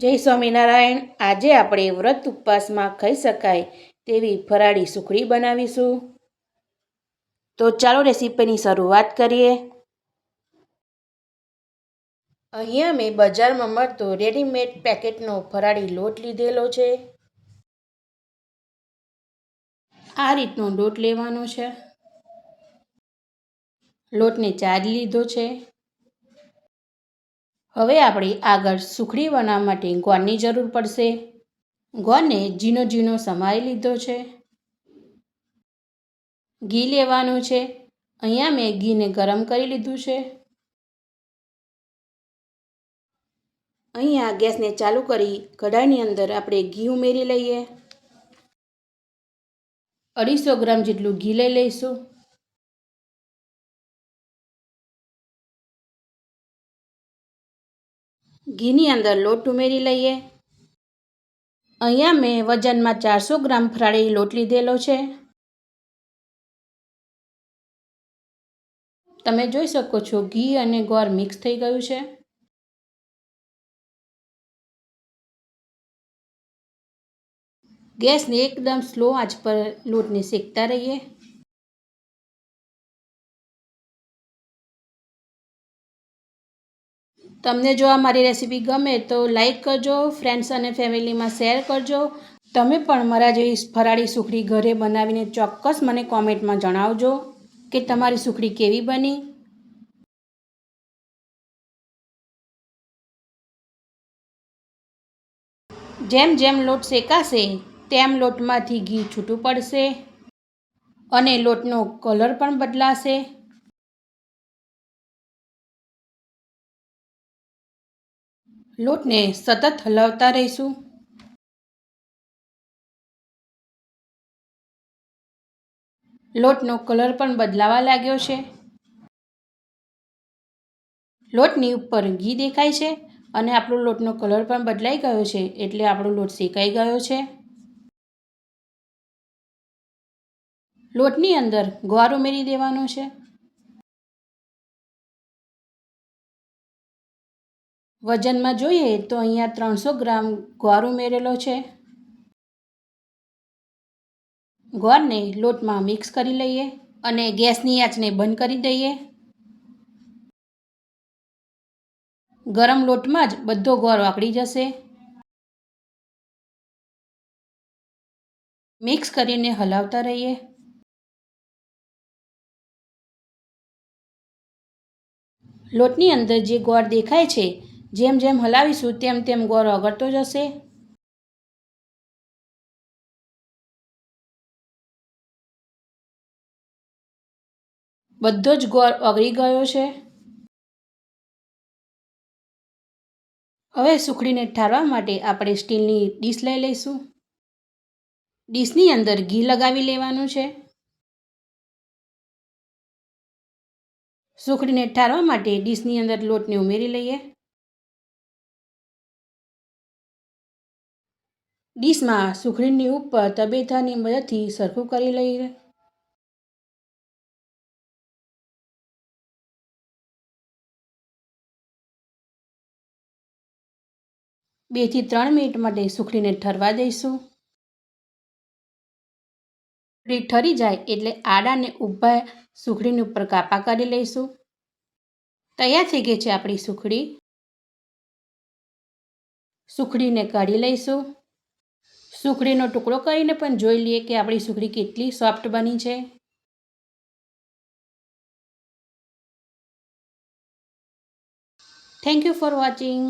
જય સ્વામિનારાયણ. આજે આપણે વ્રત ઉપવાસમાં ખાઈ શકાય તેવી ફરાળી સુખડી બનાવીશું. તો ચાલો રેસીપીની શરૂઆત કરીએ. અહીંયા મેં બજારમાં મળતો રેડીમેડ પેકેટનો ફરાળી લોટ લીધેલો છે. આ રીતનો લોટ લેવાનો છે. લોટને ચાર લીધો છે. હવે આપણે આગળ સુખડી બનાવવા માટે ગોળની જરૂર પડશે. ગોળને ઝીણો ઝીણો સમારી લીધો છે. ઘી લેવાનું છે. અહીંયા મેં ઘીને ગરમ કરી લીધું છે. અહીંયા ગેસને ચાલુ કરી કઢાઈની અંદર આપણે ઘી ઉમેરી લઈએ. અઢીસો ગ્રામ જેટલું ઘી લઈ લઈશું. ઘીની અંદર લોટ ઉમેરી લઈએ. અહીંયા મેં વજનમાં ચારસો ગ્રામ ફરાળી લોટ લીધેલો છે. તમે જોઈ શકો છો, ઘી અને ગોળ મિક્સ થઈ ગયું છે. ગેસને એકદમ સ્લો આંચ પર લોટને શેકતા રહીએ. તમને જો આ મારી રેસીપી ગમે તો લાઈક કરજો ફ્રેન્ડ્સ અને ફેમિલીમાં શેર કરજો. તમે પણ મારા જેવી ફરાળી સુખડી ઘરે બનાવીને ચોક્કસ મને કોમેન્ટમાં જણાવજો કે તમારી સુખડી કેવી બની. જેમ જેમ લોટ શેકાશે, તેમ લોટમાંથી ઘી છૂટું પડશે અને લોટનો કલર પણ બદલાશે. લોટને સતત હલાવતા રહીશું. લોટનો કલર પણ બદલાવા લાગ્યો છે. લોટની ઉપર ઘી દેખાય છે અને આપણો લોટનો કલર પણ બદલાઈ ગયો છે એટલે આપણો લોટ શેકાઈ ગયો છે. લોટની અંદર ગોળ ઉમેરી દેવાનો છે. વજનમાં જોઈએ તો અહીંયા ત્રણસો ગ્રામ ગોળ ઉમેરેલો છે. ગોળને લોટમાં મિક્સ કરી લઈએ અને ગેસની આંચને બંધ કરી દઈએ. ગરમ લોટમાં જ બધો ગોળ વાકડી જશે. મિક્સ કરીને હલાવતા રહીએ. લોટની અંદર જે ગોળ દેખાય છે જેમ જેમ હલાવીશું, તેમ તેમ ગોળ ઓગળતો જશે. બધો જ ગોળ ઓગળી ગયો છે. હવે સુખડીને ઠારવા માટે આપણે સ્ટીલની ડીશ લઈ લઈશું. ડીશની અંદર ઘી લગાવી લેવાનું છે. સુખડીને ઠારવા માટે ડીશની અંદર લોટને ઉમેરી લઈએ. ડીશમાં સુખડીની ઉપર તબેથાની મદદથી સરખું કરી લઈએ. બેથી ત્રણ મિનિટ માટે સુખડીને ઠરવા દઈશું. સુખડી ઠરી જાય એટલે આડાને ઊભા સુખડીની ઉપર કાપા કરી લઈશું. તૈયાર થઈ ગઈ છે આપણી સુખડી સુખડીને કાઢી લઈશું. સુખડીનો ટુકડો કરીને પણ જોઈ લઈએ કે આપણી સુખડી કેટલી સોફ્ટ બની છે. Thank you for watching